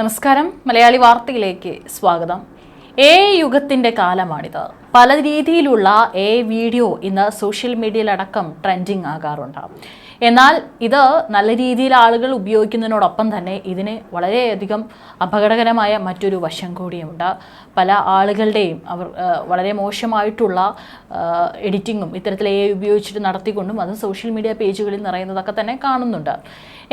നമസ്കാരം. മലയാളി വാർത്തയിലേക്ക് സ്വാഗതം. എ യുഗത്തിന്റെ കാലമാണിത്. പല രീതിയിലുള്ള എ വീഡിയോ ഇന്ന് സോഷ്യൽ മീഡിയയിലടക്കം ട്രെൻഡിങ് ആകാറുണ്ട്. എന്നാൽ ഇത് നല്ല രീതിയിൽ ആളുകൾ ഉപയോഗിക്കുന്നതിനോടൊപ്പം തന്നെ ഇതിന് വളരെയധികം അപകടകരമായ മറ്റൊരു വശം കൂടിയുണ്ട്. പല ആളുകളുടെയും അവർ വളരെ മോശമായിട്ടുള്ള എഡിറ്റിങ്ങും ഇത്തരത്തിൽ എ ഉപയോഗിച്ചിട്ട് നടത്തിക്കൊണ്ടും അത് സോഷ്യൽ മീഡിയ പേജുകളിൽ നിറയുന്നതൊക്കെ തന്നെ കാണുന്നുണ്ട്.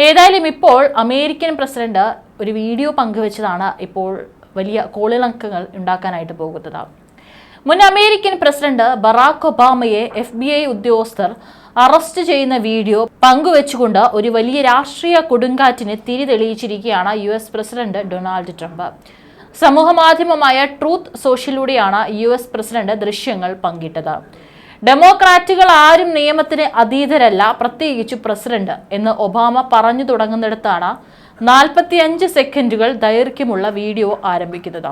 ഏതായാലും ഇപ്പോൾ അമേരിക്കൻ പ്രസിഡന്റ് ഒരു വീഡിയോ പങ്കുവച്ചതാണ് ഇപ്പോൾ വലിയ കോളിളക്കങ്ങൾ ഉണ്ടാക്കാനായിട്ട് പോകുന്നത്. മുൻ അമേരിക്കൻ പ്രസിഡന്റ് ബറാക്ക് ഒബാമയെ എഫ് ബി ഐ ഉദ്യോഗസ്ഥർ അറസ്റ്റ് ചെയ്യുന്ന വീഡിയോ പങ്കുവെച്ചുകൊണ്ട് ഒരു വലിയ രാഷ്ട്രീയ കൊടുങ്കാറ്റിന് തിരി തെളിയിച്ചിരിക്കുകയാണ് U S president Donald Trump. സമൂഹമാധ്യമമായ truth സോഷ്യലിലൂടെയാണ് യു എസ് പ്രസിഡന്റ് ദൃശ്യങ്ങൾ പങ്കിട്ടത്. ഡെമോക്രാറ്റുകൾ ആരും നിയമത്തിന് അതീതരല്ല പ്രത്യേകിച്ച് പ്രസിഡന്റ് എന്ന് ഒബാമ പറഞ്ഞു തുടങ്ങുന്നിടത്താണ് നാൽപ്പത്തിയഞ്ച് സെക്കൻഡുകൾ ദൈർഘ്യമുള്ള വീഡിയോ ആരംഭിക്കുന്നത്.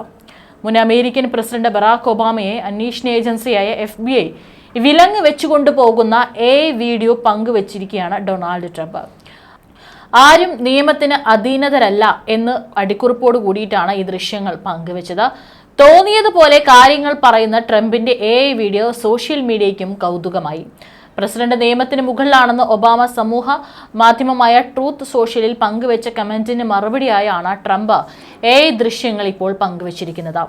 മുൻ അമേരിക്കൻ പ്രസിഡന്റ് ബറാക് ഒബാമയെ അന്വേഷണ ഏജൻസിയായ എഫ് വിലങ്ങ് വെച്ചുകൊണ്ട് പോകുന്ന എ വീഡിയോ പങ്കുവച്ചിരിക്കുകയാണ് ഡൊണാൾഡ് ട്രംപ്. ആരും നിയമത്തിന് അധീനതരല്ല എന്ന് അടിക്കുറിപ്പോട് കൂടിയിട്ടാണ് ഈ ദൃശ്യങ്ങൾ പങ്കുവച്ചത്. തോന്നിയതുപോലെ കാര്യങ്ങൾ പറയുന്ന ട്രംപിന്റെ എ വീഡിയോ സോഷ്യൽ മീഡിയയ്ക്കും കൗതുകമായി. പ്രസിഡന്റ് നിയമത്തിന് മുകളിലാണെന്ന് ഒബാമ സമൂഹ മാധ്യമമായ ട്രൂത്ത് സോഷ്യലിൽ പങ്കുവച്ച കമന്റിന് മറുപടിയായാണ് ട്രംപ് എ ദൃശ്യങ്ങൾ ഇപ്പോൾ പങ്കുവച്ചിരിക്കുന്നത്.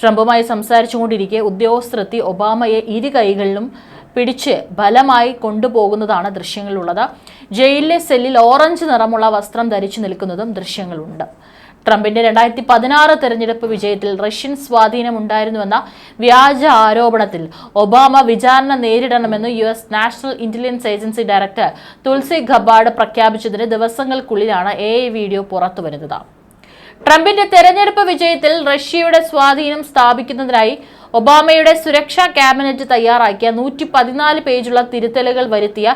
ട്രംപുമായി സംസാരിച്ചുകൊണ്ടിരിക്കെ ഉദ്യോഗസ്ഥരെത്തി ഒബാമയെ ഇരു കൈകളിലും പിടിച്ച് ബലമായി കൊണ്ടുപോകുന്നതാണ് ദൃശ്യങ്ങളിലുള്ളത്. ജയിലിലെ സെല്ലിൽ ഓറഞ്ച് നിറമുള്ള വസ്ത്രം ധരിച്ചു നിൽക്കുന്നതും ദൃശ്യങ്ങളുണ്ട്. ട്രംപിന്റെ രണ്ടായിരത്തി പതിനാറ് തെരഞ്ഞെടുപ്പ് വിജയത്തിൽ റഷ്യൻ സ്വാധീനമുണ്ടായിരുന്നുവെന്ന വ്യാജ ആരോപണത്തിൽ ഒബാമ വിചാരണ നേരിടണമെന്ന് U S national intelligence agency director Tulsi Gabbard പ്രഖ്യാപിച്ചതിന് ദിവസങ്ങൾക്കുള്ളിലാണ് എ വീഡിയോ പുറത്തുവരുന്നത്. ട്രംപിന്റെ തെരഞ്ഞെടുപ്പ് വിജയത്തിൽ റഷ്യയുടെ സ്വാധീനം സ്ഥാപിക്കുന്നതിനായി ഒബാമയുടെ സുരക്ഷാ ക്യാബിനറ്റ് തയ്യാറാക്കിയ നൂറ്റി പതിനാല് പേജുള്ള തിരുത്തലുകൾ വരുത്തിയ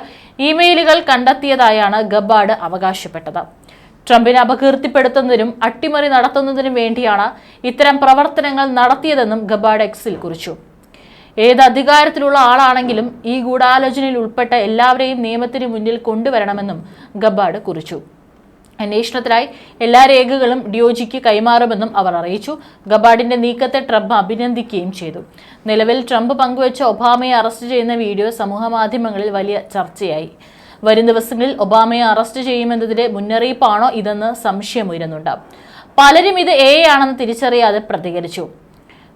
ഇമെയിലുകൾ കണ്ടെത്തിയതായാണ് ഗബാഡ് അവകാശപ്പെട്ടത്. ട്രംപിനെ അപകീർത്തിപ്പെടുത്തുന്നതിനും അട്ടിമറി നടത്തുന്നതിനും വേണ്ടിയാണ് ഇത്തരം പ്രവർത്തനങ്ങൾ നടത്തിയതെന്നും ഗബാഡ് എക്സിൽ കുറിച്ചു. ഏത് അധികാരത്തിലുള്ള ആളാണെങ്കിലും ഈ ഗൂഢാലോചനയിൽ ഉൾപ്പെട്ട എല്ലാവരെയും നിയമത്തിന് മുന്നിൽ കൊണ്ടുവരണമെന്നും ഗബാഡ് കുറിച്ചു. അന്വേഷണത്തിനായി എല്ലാ രേഖകളും ഡിയോജിക്ക് കൈമാറുമെന്നും അവർ അറിയിച്ചു. ഗബാഡിന്റെ നീക്കത്തെ ട്രംപ് അഭിനന്ദിക്കുകയും ചെയ്തു. നിലവിൽ ട്രംപ് പങ്കുവച്ച ഒബാമയെ അറസ്റ്റ് ചെയ്യുന്ന വീഡിയോ സമൂഹമാധ്യമങ്ങളിൽ വലിയ ചർച്ചയായി. വരും ദിവസങ്ങളിൽ ഒബാമയെ അറസ്റ്റ് ചെയ്യുമെന്നതിന്റെ മുന്നറിയിപ്പാണോ ഇതെന്ന് സംശയമുയരുന്നുണ്ട്. പലരും ഇത് എ ആണെന്ന് തിരിച്ചറിയാതെ പ്രതികരിച്ചു.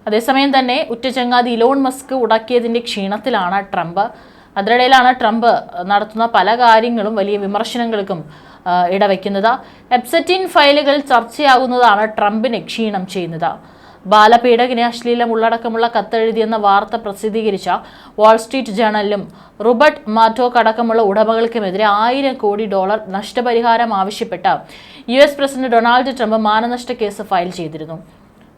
അതേസമയം തന്നെ ഉറ്റചങ്ങാതി ഇലോൺ മസ്ക് ഉടക്കിയതിന്റെ ക്ഷീണത്തിലാണ് ട്രംപ്. അതിനിടയിലാണ് ട്രംപ് നടത്തുന്ന പല കാര്യങ്ങളും വലിയ വിമർശനങ്ങൾക്കും ആ, എബ്സറ്റിൻ ഫയലുകൾ ചർച്ചയാകുന്നതാണ് ട്രംപിനെ ക്ഷീണം ചെയ്യുന്നത്. ബാലപീഡകന് അശ്ലീലം ഉള്ളടക്കമുള്ള കത്തെഴുതിയെന്ന വാർത്ത പ്രസിദ്ധീകരിച്ച വാൾസ്ട്രീറ്റ് ജേണലിലും റുബർട്ട് മാറ്റോക്ക് അടക്കമുള്ള ഉടമകൾക്കുമെതിരെ ആയിരം കോടി ഡോളർ നഷ്ടപരിഹാരം ആവശ്യപ്പെട്ട U S president Donald Trump മാനനഷ്ട case file ചെയ്തിരുന്നു.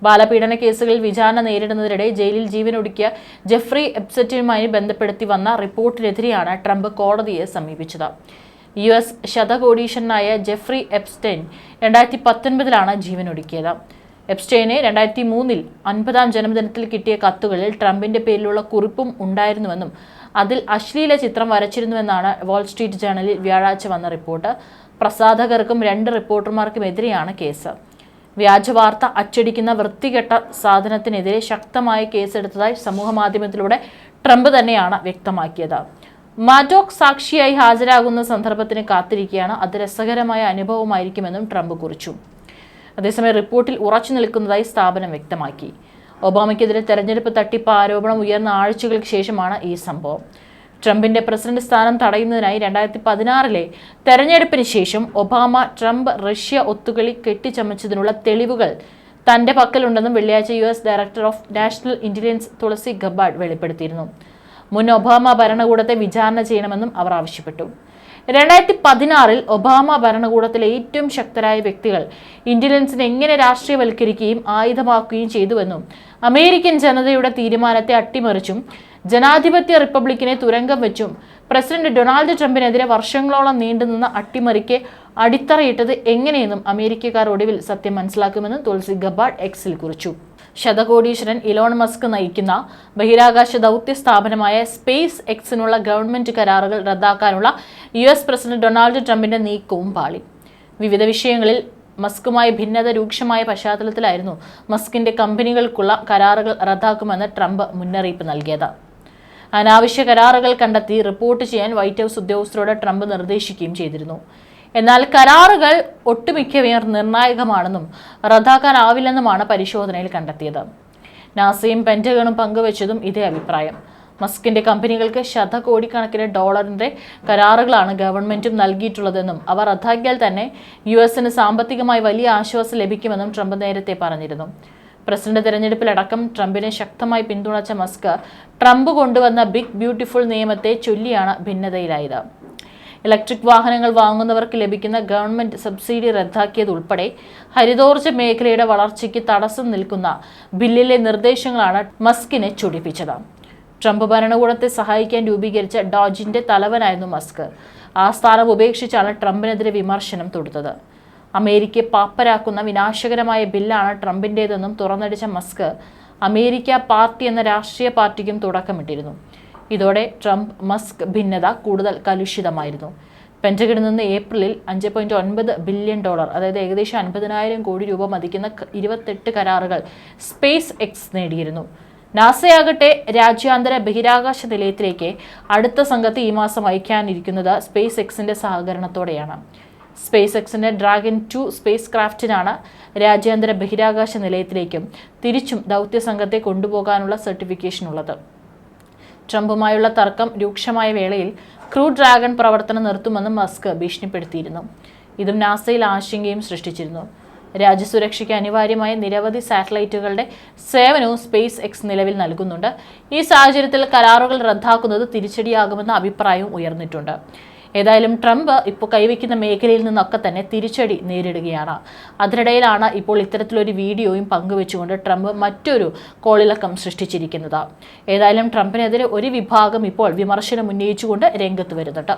ബാലപീഡന കേസുകളിൽ വിചാരണ നേരിടുന്നതിനിടെ ജയിലിൽ ജീവനൊടുക്കിയ ജെഫ്രി എപ്സറ്റിനുമായി ബന്ധപ്പെടുത്തി വന്ന റിപ്പോർട്ടിനെതിരെയാണ് ട്രംപ് കോടതിയെ സമീപിച്ചത്. യു എസ് ശതകോടീശ്വരനായ ജെഫ്രി എപ്സ്റ്റൈൻ രണ്ടായിരത്തി പത്തൊൻപതിലാണ് ജീവനൊടുക്കിയത്. എപ്സ്റ്റൈനെ രണ്ടായിരത്തി മൂന്നിൽ അൻപതാം ജന്മദിനത്തിൽ കിട്ടിയ കത്തുകളിൽ ട്രംപിന്റെ പേരിലുള്ള കുറിപ്പും ഉണ്ടായിരുന്നുവെന്നും അതിൽ അശ്ലീല ചിത്രം വരച്ചിരുന്നുവെന്നാണ് വാൾ സ്ട്രീറ്റ് ജേണലിൽ വ്യാഴാഴ്ച വന്ന റിപ്പോർട്ട്. പ്രസാധകർക്കും രണ്ട് റിപ്പോർട്ടർമാർക്കുമെതിരെയാണ് കേസ്. വ്യാജ വാർത്ത അച്ചടിക്കുന്ന വൃത്തികെട്ട സാധനത്തിനെതിരെ ശക്തമായ കേസെടുത്തതായി സമൂഹമാധ്യമത്തിലൂടെ ട്രംപ് തന്നെയാണ് വ്യക്തമാക്കിയത്. മാറ്റോക് സാക്ഷിയായി ഹാജരാകുന്ന സന്ദർഭത്തിന് കാത്തിരിക്കുകയാണ്. അത് രസകരമായ അനുഭവമായിരിക്കുമെന്നും ട്രംപ് കുറിച്ചു. അതേസമയം റിപ്പോർട്ടിൽ ഉറച്ചു നിൽക്കുന്നതായി സ്ഥാപനം വ്യക്തമാക്കി. ഒബാമയ്ക്കെതിരെ തെരഞ്ഞെടുപ്പ് തട്ടിപ്പ് ആരോപണം ഉയർന്ന ആഴ്ചകൾക്ക് ശേഷമാണ് ഈ സംഭവം. ട്രംപിന്റെ പ്രസിഡന്റ് സ്ഥാനം തടയുന്നതിനായി രണ്ടായിരത്തി പതിനാറിലെ തെരഞ്ഞെടുപ്പിന് ശേഷം ഒബാമ ട്രംപ് റഷ്യ ഒത്തുകളി കെട്ടിച്ചമച്ചതിനുള്ള തെളിവുകൾ തന്റെ പക്കലുണ്ടെന്നും വെള്ളിയാഴ്ച U S director of national intelligence Tulsi Gabbard വെളിപ്പെടുത്തിയിരുന്നു. മുൻ ഒബാമ ഭരണകൂടത്തെ വിചാരണ ചെയ്യണമെന്നും അവർ ആവശ്യപ്പെട്ടു. രണ്ടായിരത്തി പതിനാറിൽ ഒബാമ ഭരണകൂടത്തിലെ ഏറ്റവും ശക്തരായ വ്യക്തികൾ ഇന്റലിജൻസിനെ എങ്ങനെ രാഷ്ട്രീയവൽക്കരിക്കുകയും ആയുധമാക്കുകയും ചെയ്തുവെന്നും അമേരിക്കൻ ജനതയുടെ തീരുമാനത്തെ അട്ടിമറിച്ചും ജനാധിപത്യ റിപ്പബ്ലിക്കിനെ തുരങ്കം വെച്ചും പ്രസിഡന്റ് ഡൊണാൾഡ് ട്രംപിനെതിരെ വർഷങ്ങളോളം നീണ്ടുനിന്ന അട്ടിമറിക്ക് അടിത്തറയിട്ടത് എങ്ങനെയെന്നും അമേരിക്കക്കാർ ഒടുവിൽ സത്യം മനസ്സിലാക്കുമെന്നും തുളസി ഗബാഡ് എക്സിൽ കുറിച്ചു. ശതകോടീശ്വരൻ ഇലോൺ മസ്ക് നയിക്കുന്ന ബഹിരാകാശ ദൗത്യ സ്ഥാപനമായ സ്പേസ് എക്സിനുള്ള ഗവൺമെന്റ് കരാറുകൾ റദ്ദാക്കാനുള്ള യു എസ് പ്രസിഡന്റ് ഡൊണാൾഡ് ട്രംപിന്റെ നീക്കവും പാളി. വിവിധ വിഷയങ്ങളിൽ മസ്കുമായി ഭിന്നത രൂക്ഷമായ പശ്ചാത്തലത്തിലായിരുന്നു മസ്കിന്റെ കമ്പനികൾക്കുള്ള കരാറുകൾ റദ്ദാക്കുമെന്ന് ട്രംപ് മുന്നറിയിപ്പ് നൽകിയത്. അനാവശ്യ കരാറുകൾ കണ്ടെത്തി റിപ്പോർട്ട് ചെയ്യാൻ വൈറ്റ് ഹൗസ് ഉദ്യോഗസ്ഥരോട് ട്രംപ് നിർദ്ദേശിക്കുകയും ചെയ്തിരുന്നു. എന്നാൽ കരാറുകൾ ഒട്ടുമിക്കവർ നിർണായകമാണെന്നും റദ്ദാക്കാനാവില്ലെന്നുമാണ് പരിശോധനയിൽ കണ്ടെത്തിയത്. നാസയും പെന്റഗണും പങ്കുവച്ചതും ഇതേ അഭിപ്രായം. മസ്കിന്റെ കമ്പനികൾക്ക് ശതകോടിക്കണക്കിന് ഡോളറിന്റെ കരാറുകളാണ് ഗവൺമെന്റും നൽകിയിട്ടുള്ളതെന്നും അവ റദ്ദാക്കിയാൽ തന്നെ യു എസിന് സാമ്പത്തികമായി വലിയ ആശ്വാസം ലഭിക്കുമെന്നും ട്രംപ് നേരത്തെ പറഞ്ഞിരുന്നു. പ്രസിഡന്റ് തെരഞ്ഞെടുപ്പിലടക്കം ട്രംപിനെ ശക്തമായി പിന്തുണച്ച മസ്ക് ട്രംപ് കൊണ്ടുവന്ന ബിഗ് ബ്യൂട്ടിഫുൾ നിയമത്തെ ചൊല്ലിയാണ് ഭിന്നതയിലായത്. ഇലക്ട്രിക് വാഹനങ്ങൾ വാങ്ങുന്നവർക്ക് ലഭിക്കുന്ന ഗവൺമെന്റ് സബ്സിഡി റദ്ദാക്കിയതുൾപ്പെടെ ഹരിതോർജ മേഖലയുടെ വളർച്ചയ്ക്ക് തടസ്സം നിൽക്കുന്ന ബില്ലിലെ നിർദ്ദേശങ്ങളാണ് മസ്കിനെ ചൊടിപ്പിച്ചത്. ട്രംപ് ഭരണകൂടത്തെ സഹായിക്കാൻ രൂപീകരിച്ച ഡോജിന്റെ തലവനായിരുന്നു മസ്ക്. ആ സ്ഥാനം ഉപേക്ഷിച്ചാണ് ട്രംപിനെതിരെ വിമർശനം തൊടുത്തത്. അമേരിക്കയെ പാപ്പരാക്കുന്ന വിനാശകരമായ ബില്ലാണ് ട്രംപിന്റേതെന്നും തുറന്നടിച്ച മസ്ക് അമേരിക്ക പാർട്ടി എന്ന രാഷ്ട്രീയ പാർട്ടിക്കും തുടക്കമിട്ടിരുന്നു. ഇതോടെ ട്രംപ് മസ്ക് ഭിന്നത കൂടുതൽ കലുഷിതമായിരുന്നു. പെന്റഗണിൽ നിന്ന് ഏപ്രിലിൽ അഞ്ച് പോയിന്റ് ഒൻപത് ബില്യൺ ഡോളർ അതായത് ഏകദേശം അൻപതിനായിരം കോടി രൂപ മതിക്കുന്ന ഇരുപത്തെട്ട് കരാറുകൾ സ്പേസ് എക്സ് നേടിയിരുന്നു. നാസയാകട്ടെ രാജ്യാന്തര ബഹിരാകാശ നിലയത്തിലേക്ക് അടുത്ത സംഘത്തെ ഈ മാസം അയക്കാനിരിക്കുന്നത് സ്പേസ് എക്സിന്റെ സഹകരണത്തോടെയാണ്. സ്പേസ് എക്സിന്റെ ഡ്രാഗൻ ടു സ്പേസ് ക്രാഫ്റ്റിനാണ് രാജ്യാന്തര ബഹിരാകാശ നിലയത്തിലേക്കും തിരിച്ചും ദൗത്യ സംഘത്തെ കൊണ്ടുപോകാനുള്ള സർട്ടിഫിക്കേഷൻ ഉള്ളത് ട്രംപുമായുള്ള തർക്കം രൂക്ഷമായ വേളയിൽ ക്രൂ ഡ്രാഗൺ പ്രവർത്തനം നിർത്തുമെന്ന് മസ്ക് ഭീഷണിപ്പെടുത്തിയിരുന്നു. ഇതും നാസയിൽ ആശങ്കയും സൃഷ്ടിച്ചിരുന്നു. രാജ്യസുരക്ഷയ്ക്ക് അനിവാര്യമായ നിരവധി സാറ്റലൈറ്റുകളുടെ സേവനവും സ്പേസ് എക്സ് നിലവിൽ നൽകുന്നുണ്ട്. ഈ സാഹചര്യത്തിൽ കരാറുകൾ റദ്ദാക്കുന്നത് തിരിച്ചടിയാകുമെന്ന അഭിപ്രായവും ഉയർന്നിട്ടുണ്ട്. ഏതായാലും ട്രംപ് ഇപ്പോൾ കൈവയ്ക്കുന്ന മേഖലയിൽ നിന്നൊക്കെ തന്നെ തിരിച്ചടി നേരിടുകയാണ്. അതിനിടയിലാണ് ഇപ്പോൾ ഇത്തരത്തിലൊരു വീഡിയോയും പങ്കുവെച്ചുകൊണ്ട് ട്രംപ് മറ്റൊരു കോളിളക്കം സൃഷ്ടിച്ചിരിക്കുന്നത്. ഏതായാലും ട്രംപിനെതിരെ ഒരു വിഭാഗം ഇപ്പോൾ വിമർശനം ഉന്നയിച്ചുകൊണ്ട് രംഗത്ത് വരുന്നുണ്ട്.